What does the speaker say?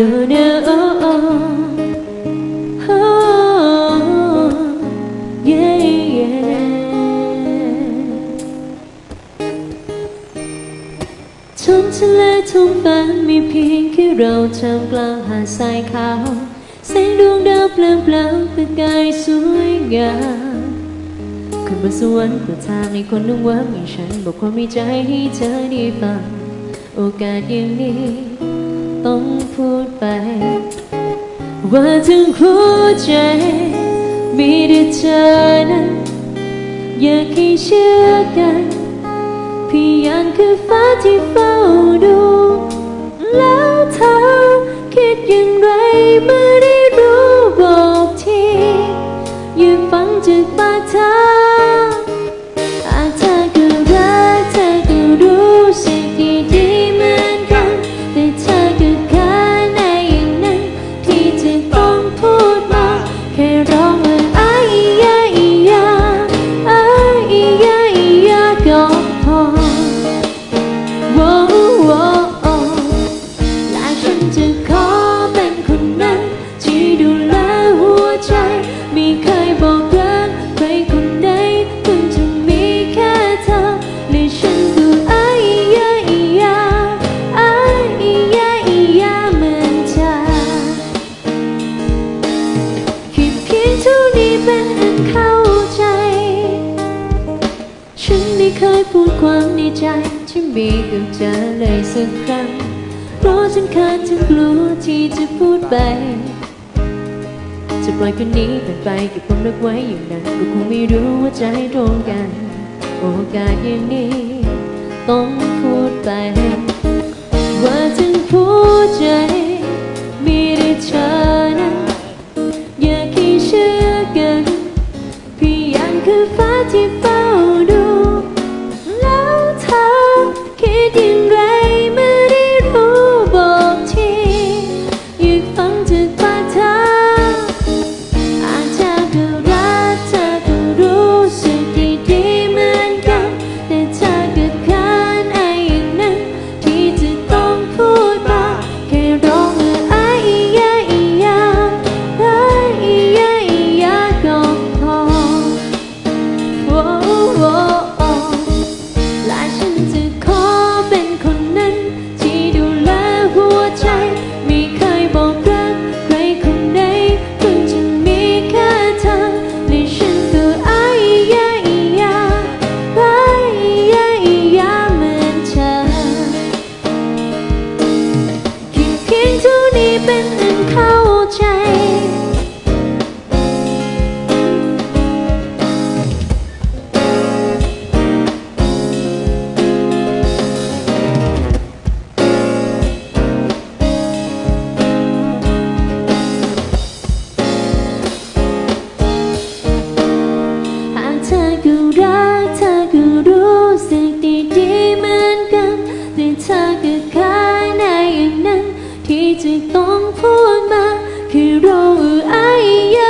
do ทะเลท้องฟ้ามีเพียงแค่เราทำกลางหาดทราขาแสงดวงดาวเปล่งปลั่งเป็นกายสวยงามขึ้นบนสวรรค์เปิดทางให้คนนึกว่ามีฉันบอกความมีใจให้เธอได้ฟังโอกาสอย่างนี้ต้อง ว่าถึงหัวใจมีแต่เธอนั้นอยากให้เชื่อกันเพียงคือฟ้าที่เฝ้าดู แล้วเธอคิดอย่างไรเมื่อได้รู้บอกทียืนฟังจากปากเธอ พูดความในใจที่มีกับเธอเลยสักครั้ง เพราะฉันขาดทั้งกลัวที่จะพูดไป จะปล่อยคนนี้เป็นไปเก็บความรักไว้อย่างนั้นก็คงไม่รู้ว่าใจตรงกัน โอกาสอย่างนี้ต้องพูดไป ว่าถึงหัวใจากฟังจากปาก ต้องพูดมา คือเราอ้ายยา